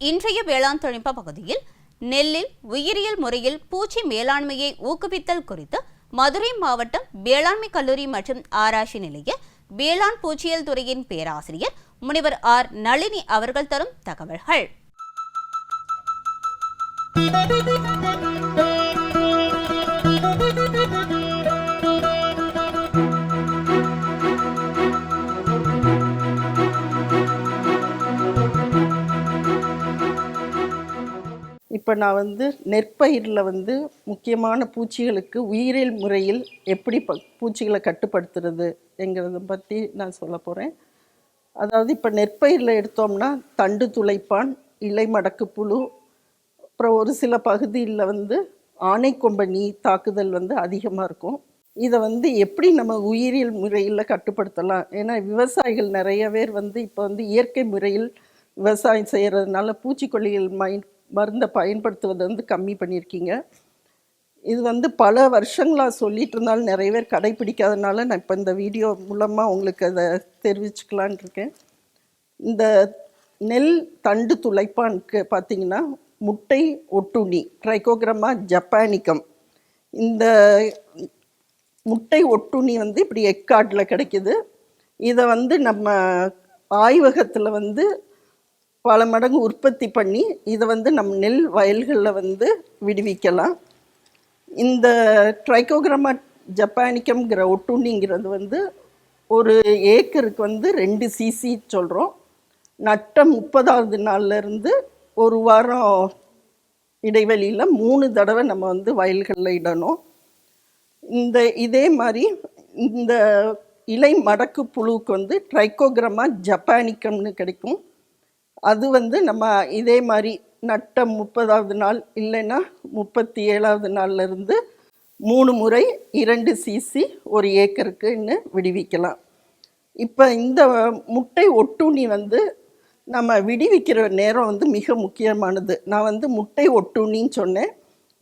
இன்றைய வேளாண் தொழில்நுட்ப பகுதியில் நெல்லில் உயிரியல் முறையில் பூச்சி மேலாண்மையை ஊக்குவித்தல் குறித்து மதுரை மாவட்டம் வேளாண்மை கல்லூரி மற்றும் ஆராய்ச்சி நிலைய வேளாண் பூச்சியியல் துறையின் பேராசிரியர் முனிவர் ஆர் நளினி அவர்கள் தரும் தகவல்கள். இப்போ நான் வந்து நெற்பயிரில் வந்து முக்கியமான பூச்சிகளுக்கு உயிரியல் முறையில் எப்படி ப பூச்சிகளை கட்டுப்படுத்துறது என்கிறத பற்றி நான் சொல்ல போகிறேன் அதாவது இப்போ நெற்பயிரில் எடுத்தோம்னா தண்டு துளைப்பான் இலை மடக்கு புழு அப்புறம் ஒரு சில பகுதியில் வந்து ஆனைக்கொம்பனி தாக்குதல் வந்து அதிகமாக இருக்கும். இதை வந்து எப்படி நம்ம உயிரியல் முறையில் கட்டுப்படுத்தலாம்? ஏன்னா விவசாயிகள் நிறைய பேர் வந்து இப்போ வந்து இயற்கை முறையில் விவசாயம் செய்கிறதுனால பூச்சிக்கொல்லிகள் மைண்ட் மருந்தை பயன்படுத்துவதை வந்து கம்மி பண்ணியிருக்கீங்க. இது வந்து பல வருஷங்களாக சொல்லிட்டு இருந்தாலும் நிறைய பேர் கடைப்பிடிக்காதனால நான் இப்போ இந்த வீடியோ மூலமாக உங்களுக்கு அதை தெரிவிச்சுக்கலான் இருக்கேன். இந்த நெல் தண்டு துளைப்பானுக்கு பார்த்தீங்கன்னா முட்டை ஒட்டுண்ணி ட்ரைகோகிரமா ஜப்பானிக்கம் இந்த முட்டை ஒட்டுண்ணி வந்து இப்படி எக்காட்டில் கிடைக்குது. இதை வந்து நம்ம ஆய்வகத்தில் வந்து பல மடங்கு உற்பத்தி பண்ணி இதை வந்து நம் நெல் வயல்களில் வந்து விடுவிக்கலாம். இந்த ட்ரைகோகிராமா ஜப்பானிக்கம்ங்கிற ஒட்டுண்ணிங்கிறது வந்து ஒரு ஏக்கருக்கு வந்து ரெண்டு சிசி சொல்கிறோம் நட்ட முப்பதாவது நாள்லேருந்து ஒரு வாரம் இடைவெளியில் மூணு தடவை நம்ம வந்து வயல்களில் இடணும். இந்த இதே மாதிரி இந்த இலை மடக்கு புழுவுக்கு வந்து ட்ரைகோகிராமா ஜப்பானிக்கம்னு கிடைக்கும். அது வந்து நம்ம இதே மாதிரி நட்ட முப்பதாவது நாள் இல்லைன்னா முப்பத்தி ஏழாவது நாள்லேருந்து மூணு முறை இரண்டு சிசி ஒரு ஏக்கருக்குன்னு விடுவிக்கலாம். இப்போ இந்த முட்டை ஒட்டுண்ணி வந்து நம்ம விடுவிக்கிற நேரம் வந்து மிக முக்கியமானது. நான் வந்து முட்டை ஒட்டுண்ணின்னு சொன்னேன்.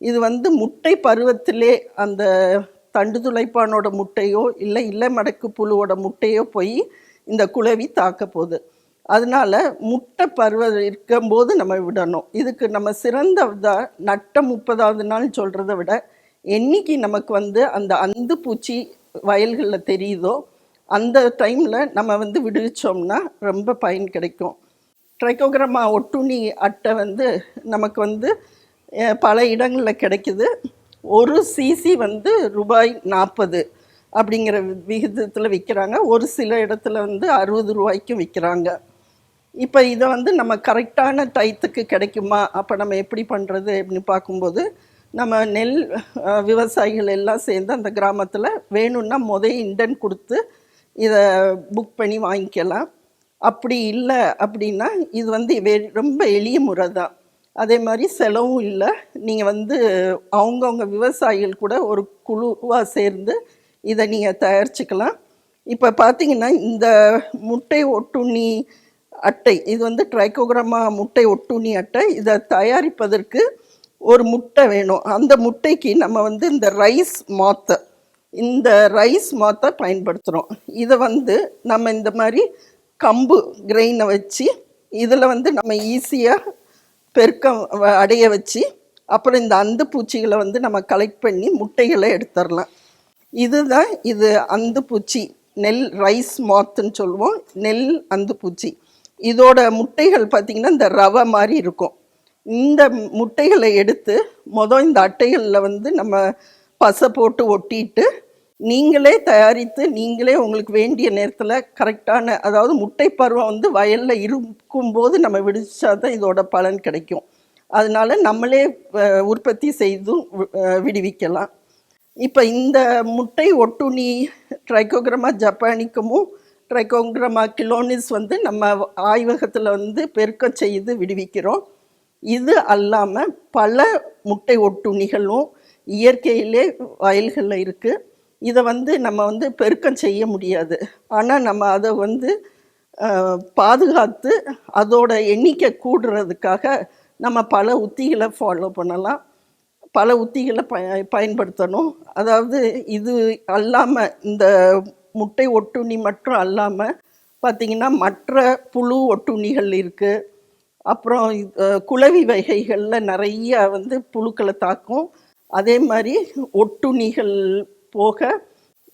இது வந்து முட்டை பருவத்திலே அந்த தண்டு துளைப்பானோட முட்டையோ இல்லை இல்லை மடக்கு புழுவோட முட்டையோ போய் இந்த குளவி தாக்க போகுது. அதனால முட்டை பருவம் இருக்கும்போது நம்ம விடணும். இதுக்கு நம்ம சிறந்த நட்ட முப்பதாவது நாள் சொல்கிறத விட என்னைக்கு நமக்கு வந்து அந்த அந்து பூச்சி வயல்களில் தெரியுதோ அந்த டைமில் நம்ம வந்து விடுவிச்சோம்னா ரொம்ப பயன் கிடைக்கும். ட்ரைகோகிராமா ஒட்டுணி அட்டை வந்து நமக்கு வந்து பல இடங்களில் கிடைக்குது. ஒரு சிசி வந்து ரூபாய் நாற்பது அப்படிங்கிற விகிதத்தில் விற்கிறாங்க ஒரு சில இடத்துல வந்து அறுபது ரூபாய்க்கும் விற்கிறாங்க இப்போ இதை வந்து நம்ம கரெக்டான டயத்துக்கு கிடைக்குமா? அப்போ நம்ம எப்படி பண்ணுறது அப்படின்னு பார்க்கும்போது நம்ம நெல் விவசாயிகள் எல்லாம் சேர்ந்து அந்த கிராமத்தில் வேணும்னா முதல் இண்டன் கொடுத்து இதை புக் பண்ணி வாங்கிக்கலாம். அப்படி இல்லை அப்படின்னா இது வந்து வே- ரொம்ப எளிய முறை தான். அதே மாதிரி செலவும் இல்லை. நீங்கள் வந்து அவங்கவுங்க விவசாயிகள் கூட ஒரு குழுவாக சேர்ந்து இதை நீங்கள் தயாரிச்சுக்கலாம். இப்போ பார்த்தீங்கன்னா இந்த முட்டை ஒட்டுண்ணி அட்டை இது வந்து ட்ரைகோகிராமா முட்டை ஒட்டுணி அட்டை. இதை தயாரிப்பதற்கு ஒரு முட்டை வேணும். அந்த முட்டைக்கு நம்ம வந்து இந்த ரைஸ் மாத்தை இந்த ரைஸ் மாத்தை பயன்படுத்துகிறோம் இதை வந்து நம்ம இந்த மாதிரி கம்பு கிரெயினை வச்சு இதில் வந்து நம்ம ஈஸியாக பெருக்கம் அடைய வச்சு அப்புறம் இந்த அந்து பூச்சிகளை வந்து நம்ம கலெக்ட் பண்ணி முட்டைகளை எடுத்துடலாம். இதுதான் இது அந்து பூச்சி நெல் ரைஸ் மாத்துன்னு சொல்லுவோம். நெல் அந்து பூச்சி. இதோட முட்டைகள் பார்த்திங்கன்னா இந்த ரவை மாதிரி இருக்கும். இந்த முட்டைகளை எடுத்து மொதல் இந்த அட்டைகளில் வந்து நம்ம பசை போட்டு ஒட்டிட்டு நீங்களே தயாரித்து நீங்களே உங்களுக்கு வேண்டிய நேரத்தில் கரெக்டான அதாவது முட்டை பருவம் வந்து வயலில் இருக்கும்போது நம்ம விடுச்சா தான் இதோட பலன் கிடைக்கும். அதனால நம்மளே உற்பத்தி செய்தும் விடுவிக்கலாம். இப்போ இந்த முட்டை ஒட்டுணி ட்ரைகோகிராமா ஜப்பானிக்கமும் ட்ரைகோங்கிரமா கிலோனிஸ் வந்து நம்ம ஆய்வகத்தில் வந்து பெருக்கம் செய்து விடுவிக்கிறோம். இது அல்லாமல் பல முட்டை ஒட்டுணிகளும் இயற்கையிலே வயல்களில் இருக்குது இதை வந்து நம்ம வந்து பெருக்கம் செய்ய முடியாது. ஆனால் நம்ம அதை வந்து பாதுகாத்து அதோட எண்ணிக்கை கூடுறதுக்காக நம்ம பல உத்திகளை ஃபாலோ பண்ணலாம். பல உத்திகளை ப பயன்படுத்தணும். அதாவது இது அல்லாமல் இந்த முட்டை ஒட்டுண்ணி மட்டும் அல்லாமல் பார்த்திங்கன்னா மற்ற புழு ஒட்டுண்ணிகள் இருக்குது அப்புறம் குளவி வகைகளில் நிறைய வந்து புழுக்களை தாக்கும். அதே மாதிரி ஒட்டுண்ணிகள் போக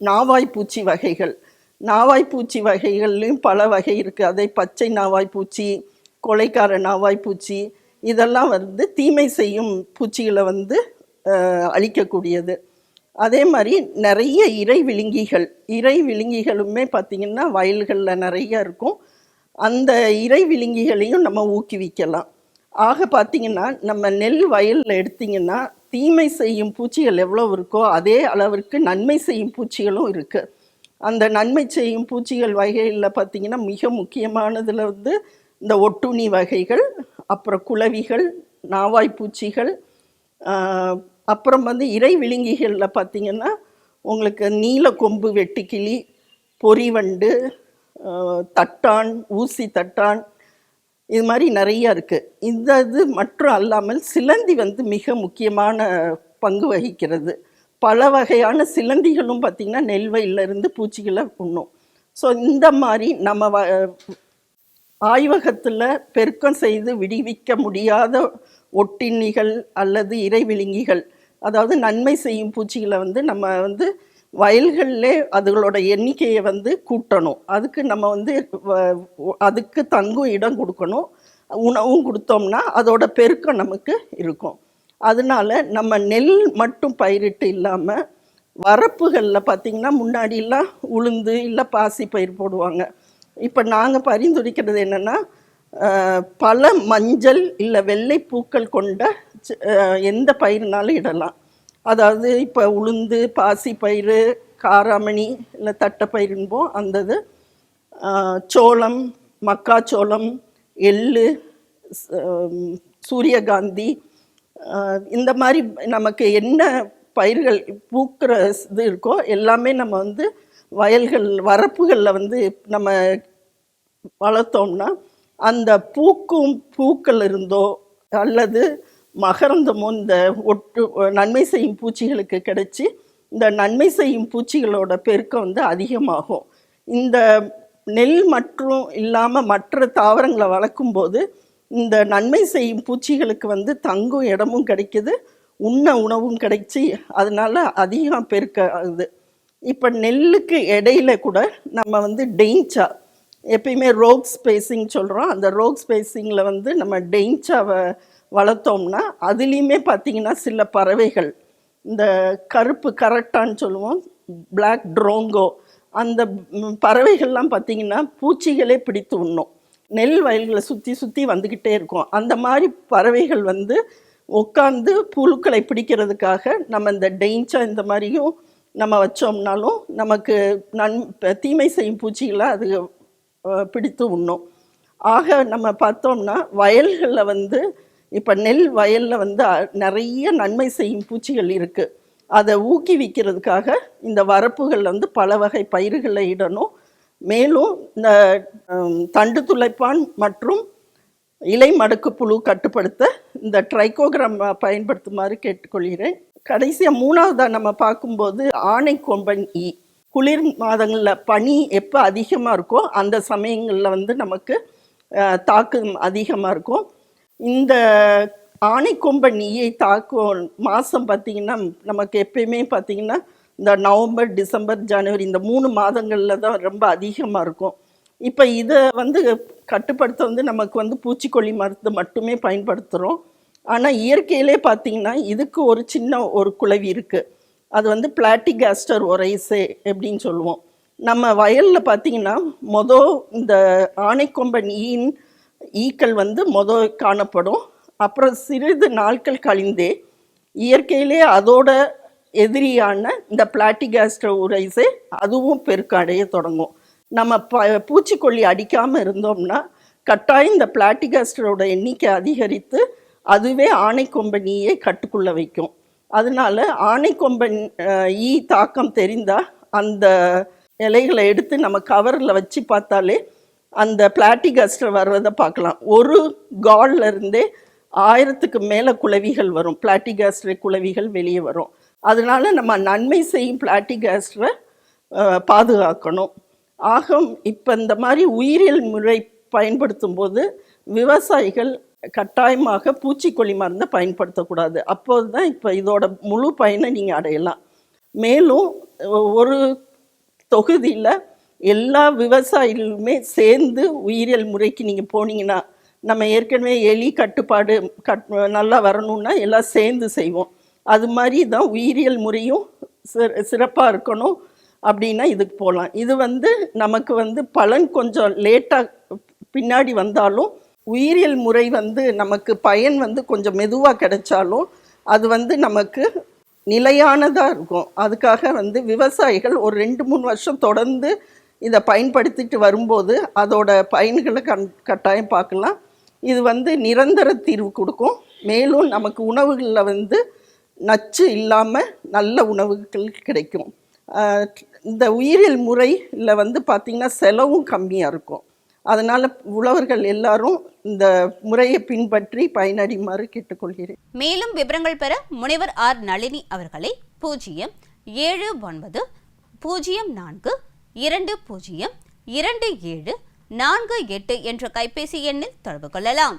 நாவாய்ப்பூச்சி வகைகள். நாவாய்ப்பூச்சி வகைகள்லையும் பல வகை இருக்குது அதே பச்சை நாவாய்ப்பூச்சி கொலைக்கார நாவாய்ப்பூச்சி இதெல்லாம் வந்து தீமை செய்யும் பூச்சிகளை வந்து அழிக்கக்கூடியது. அதே மாதிரி நிறைய இறை விழுங்கிகள் இறை விழுங்கிகளுமே பார்த்திங்கன்னா வயல்களில் நிறைய இருக்கும். அந்த இறை விழுங்கிகளையும் நம்ம ஊக்குவிக்கலாம். ஆக பார்த்திங்கன்னா நம்ம நெல் வயலில் எடுத்திங்கன்னா தீமை செய்யும் பூச்சிகள் எவ்வளோ இருக்கோ அதே அளவிற்கு நன்மை செய்யும் பூச்சிகளும் இருக்குது அந்த நன்மை செய்யும் பூச்சிகள் வகைகளில் பார்த்திங்கன்னா மிக முக்கியமானதில் வந்து இந்த ஒட்டுணி வகைகள் அப்புறம் குளவிகள் நாவாய் பூச்சிகள் அப்புறம் வந்து இறை விழுங்கிகளில் பார்த்தீங்கன்னா உங்களுக்கு நீல கொம்பு வெட்டுக்கிளி பொறிவண்டு தட்டான் ஊசி தட்டான் இது மாதிரி நிறையா இருக்குது இந்த இது மற்றும் அல்லாமல் சிலந்தி வந்து மிக முக்கியமான பங்கு வகிக்கிறது. பல வகையான சிலந்திகளும் பார்த்திங்கன்னா நெல்வயிலிருந்து பூச்சிகளை உண்ணும். ஸோ இந்த மாதிரி நம்ம வ ஆய்வகத்தில் பெருக்கம் செய்து விடுவிக்க முடியாத ஒட்டின்னிகள் அல்லது இறைவிழுங்கிகள் அதாவது நன்மை செய்யும் பூச்சிகளை வந்து நம்ம வந்து வயல்களிலே அதுகளோட எண்ணிக்கையை வந்து கூட்டணும். அதுக்கு நம்ம வந்து வ- அதுக்கு தங்கும் இடம் கொடுக்கணும். உணவும் கொடுத்தோம்னா அதோட பெருக்கம் நமக்கு இருக்கும். அதனால நம்ம நெல் மட்டும் பயிரிட்டு இல்லாமல் வரப்புகளில் பார்த்திங்கன்னா முன்னாடிலாம் உளுந்து இல்லை பாசி பயிர் போடுவாங்க. இப்போ நாங்கள் பரிந்துரைக்கிறது என்னென்னா பல மஞ்சள் இல்லை வெள்ளை பூக்கள் கொண்ட எந்த பயிர்னாலும் இடலாம். அதாவது இப்போ உளுந்து பாசி பயிர் காராமணி இல்லை தட்டைப்பயிருன்போம் அந்த இது சோளம் மக்காச்சோளம் எள்ளு சூரியகாந்தி இந்த மாதிரி நமக்கு என்ன பயிர்கள் பூக்கிற இது இருக்கோ எல்லாமே நம்ம வந்து வயல்கள் வரப்புகளில் வந்து நம்ம வளர்த்தோம்னா அந்த பூக்கும் பூக்கள் இருந்தோ அல்லது மகரந்தமும் இந்த ஒட்டு நன்மை செய்யும் பூச்சிகளுக்கு கிடைச்சி இந்த நன்மை செய்யும் பூச்சிகளோட பெருக்கம் வந்து அதிகமாகும். இந்த நெல் மற்றும் இல்லாமல் மற்ற தாவரங்களை வளர்க்கும்போது இந்த நன்மை செய்யும் பூச்சிகளுக்கு வந்து தங்கும் இடமும் கிடைக்குது உண்ண உணவும் கிடைச்சி அதனால் அதிகம் பெருக்க ஆகுது. இப்போ நெல்லுக்கு இடையில கூட நம்ம வந்து டெயின்ச்சா எப்பயுமே ரோக் ஸ்பேசிங் சொல்கிறோம் அந்த ரோக் ஸ்பேசிங்கில் வந்து நம்ம டெயின்ச்சாவை வளர்த்தோம்னா அதுலேயுமே பார்த்தீங்கன்னா சில பறவைகள் இந்த கருப்பு கரட்டான்னு சொல்லுவோம் பிளாக் ட்ரோங்கோ அந்த பறவைகள்லாம் பார்த்தீங்கன்னா பூச்சிகளே பிடித்து உண்ணும். நெல் வயல்களை சுற்றி சுற்றி வந்துக்கிட்டே இருக்கும். அந்த மாதிரி பறவைகள் வந்து உட்காந்து புழுக்களை பிடிக்கிறதுக்காக நம்ம இந்த டெயின்ச்சா இந்த மாதிரியும் நம்ம வச்சோம்னாலும் நமக்கு நன் தீமை செய்யும் பூச்சிகளை அது பிடித்து உண்ணும். ஆக நம்ம பார்த்தோம்னா வயல்களில் வந்து இப்போ நெல் வயலில் வந்து நிறைய நன்மை செய்யும் பூச்சிகள் இருக்குது அதை ஊக்குவிக்கிறதுக்காக இந்த வரப்புகளில் வந்து பல வகை பயிர்களை இடணும். மேலும் இந்த தண்டு துளைப்பான் மற்றும் இலை மடுக்கு புழு கட்டுப்படுத்த இந்த ட்ரைகோகிராம் பயன்படுத்துமாறு கேட்டுக்கொள்கிறேன். கடைசியாக மூணாவதாக நம்ம பார்க்கும்போது ஆணை கொம்பன் ஈ குளிர் மாதங்களில் பனி எப்போ அதிகமாக இருக்கோ அந்த சமயங்களில் வந்து நமக்கு தாக்கம் அதிகமாக இருக்கும். இந்த ஆணைக்கொம்பன் நீயை தாக்கும் மாதம் பார்த்திங்கன்னா நமக்கு எப்பயுமே பார்த்திங்கன்னா இந்த நவம்பர் டிசம்பர் ஜனவரி இந்த மூணு மாதங்களில் தான் ரொம்ப அதிகமாக இருக்கும். இப்போ இதை வந்து கட்டுப்படுத்த வந்து நமக்கு வந்து பூச்சிக்கொல்லி மருந்து மட்டுமே பயன்படுத்துகிறோம் ஆனால் இயற்கையிலே பார்த்தீங்கன்னா இதுக்கு ஒரு சின்ன ஒரு குழவி இருக்குது அது வந்து பிளாட்டிகாஸ்டர் ஒரைசே அப்படின்னு சொல்லுவோம். நம்ம வயலில் பார்த்தீங்கன்னா மொதல் இந்த ஆணைக்கொம்பன் ஈன் ஈக்கள் வந்து மொதல் காணப்படும். அப்புறம் சிறிது நாட்கள் கழிந்தே இயற்கையிலே அதோட எதிரியான இந்த பிளாட்டிகாஸ்டர் உரைசே அதுவும் பெருக்கடைய தொடங்கும். நம்ம ப பூச்சிக்கொல்லி அடிக்காமல் இருந்தோம்னா கட்டாயம் இந்த பிளாட்டிகாஸ்டரோட எண்ணிக்கை அதிகரித்து அதுவே ஆணைக்கொம்பனியை கட்டுக்குள்ளே வைக்கும். அதனால ஆணைக்கொம்பன் ஈ தாக்கம் தெரிந்தால் அந்த இலைகளை எடுத்து நம்ம கவரில் வச்சு பார்த்தாலே அந்த பிளாட்டிகஸ்டர் வர்றதை பார்க்கலாம். ஒரு கால்ல இருந்தே ஆயிரத்துக்கு மேலே குளவிகள் வரும். பிளாட்டிகாஸ்டர் குளவிகள் வெளியே வரும். அதனால நம்ம நன்மை செய்யும் பிளாட்டிகாஸ்டரை பாதுகாக்கணும். ஆகம் இப்போ இந்த மாதிரி உயிரியல் முறை பயன்படுத்தும் போது விவசாயிகள் கட்டாயமாக பூச்சிக்கொல்லி மருந்தை பயன்படுத்தக்கூடாது. அப்போது தான் இப்போ இதோட முழு பயனை நீங்கள் அடையலாம். மேலும் ஒரு தொகுதியில் எல்லா விவசாயிகளுமே சேர்ந்து உயிரியல் முறைக்கு நீங்கள் போனீங்கன்னா நம்ம ஏற்கனவே எலி கட்டுப்பாடு கட் நல்லா வரணும்னா எல்லாம் சேர்ந்து செய்வோம். அது மாதிரி தான் உயிரியல் முறையும் சிற சிறப்பாக இருக்கணும் அப்படின்னா இதுக்கு போகலாம் இது வந்து நமக்கு வந்து பலன் கொஞ்சம் லேட்டாக பின்னாடி வந்தாலும் உயிரியல் முறை வந்து நமக்கு பயன் வந்து கொஞ்சம் மெதுவாக கிடைச்சாலும் அது வந்து நமக்கு நிலையானதாக இருக்கும். அதுக்காக வந்து விவசாயிகள் ஒரு ரெண்டு மூணு வருஷம் தொடர்ந்து இதை பயன்படுத்திட்டு வரும்போது அதோட பயன்களை கண் கட்டாயம் பார்க்கலாம். இது வந்து நிரந்தர தீர்வு கொடுக்கும். மேலும் நமக்கு உணவுகளில் வந்து நச்சு இல்லாமல் நல்ல உணவுகள் கிடைக்கும். இந்த உயிரியல் முறையில் வந்து பார்த்திங்கன்னா செலவும் கம்மியாக இருக்கும். அதனால் உழவர்கள் எல்லாரும் இந்த முறையை பின்பற்றி பயனடையுமாறு கேட்டுக்கொள்கிறேன். மேலும் விவரங்கள் பெற முனைவர் ஆர் நளினி அவர்களை பூஜ்ஜியம் ஏழு ஒன்பது பூஜ்ஜியம் நான்கு இரண்டு பூஜ்ஜியம் இரண்டு ஏழு நான்கு எட்டு என்ற கைபேசி எண்ணில் தொடர்பு கொள்ளலாம்.